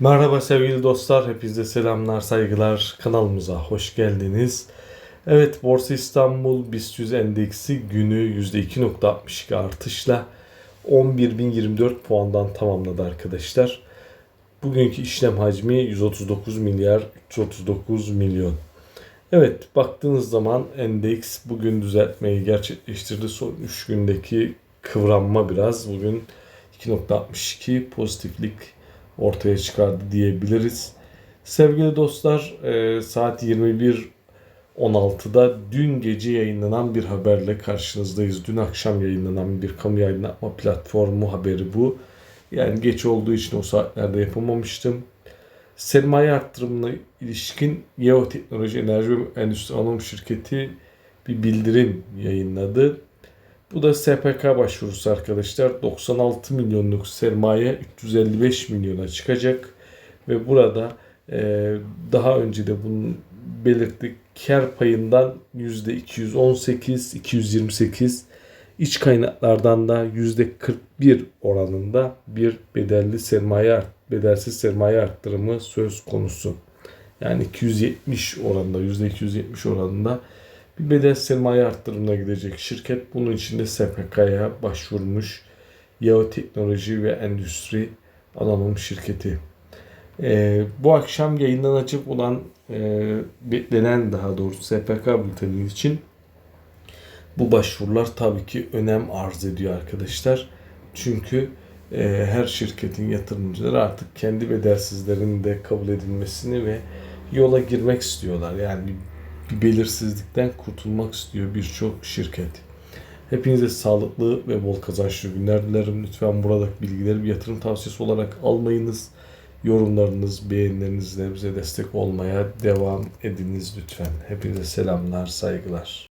Merhaba sevgili dostlar, hepinize selamlar, saygılar. Kanalımıza hoş geldiniz. Evet, Borsa İstanbul BIST 100 endeksi günü %2.62 artışla 11.024 puandan tamamladı arkadaşlar. Bugünkü işlem hacmi 139 milyar 339 milyon. Evet, baktığınız zaman endeks bugün düzeltmeyi gerçekleştirdi. Son 3 gündeki kıvranma biraz. Bugün 2.62 pozitiflik ortaya çıkardı diyebiliriz. Sevgili dostlar e, saat 21.16'da dün gece yayınlanan bir haberle karşınızdayız. Dün akşam yayınlanan bir kamu yayınlatma platformu haberi bu. Yani geç olduğu için o saatlerde yapamamıştım. Sermaye arttırımına ilişkin Yeo Teknoloji Enerji ve Endüstri Anonim Şirketi bir bildirim yayınladı. Bu da SPK başvurusu arkadaşlar. 96 milyonluk sermaye 355 milyona çıkacak. Ve burada e, daha önce de bunu belirttik. Kar payından %218, 228 iç kaynaklardan da %41 oranında bir bedelli sermaye bedelsiz sermaye arttırımı söz konusu. Yani 270 oranında, %270 oranında bir bedel sermaye arttırımına gidecek şirket. Bunun için de SPK'ya başvurmuş. Yao Teknoloji ve Endüstri Anonim Şirketi. Ee, bu akşam yayınlanacak olan e, beklenen daha doğrusu SPK bülteni için bu başvurular tabii ki önem arz ediyor arkadaşlar. Çünkü e, her şirketin yatırımcıları artık kendi bedelsizlerinin de kabul edilmesini ve yola girmek istiyorlar. Yani bir belirsizlikten kurtulmak istiyor birçok şirket. Hepinize sağlıklı ve bol kazançlı günler dilerim. Lütfen buradaki bilgileri bir yatırım tavsiyesi olarak almayınız. Yorumlarınız, beğenilerinizle bize destek olmaya devam ediniz lütfen. Hepinize selamlar, saygılar.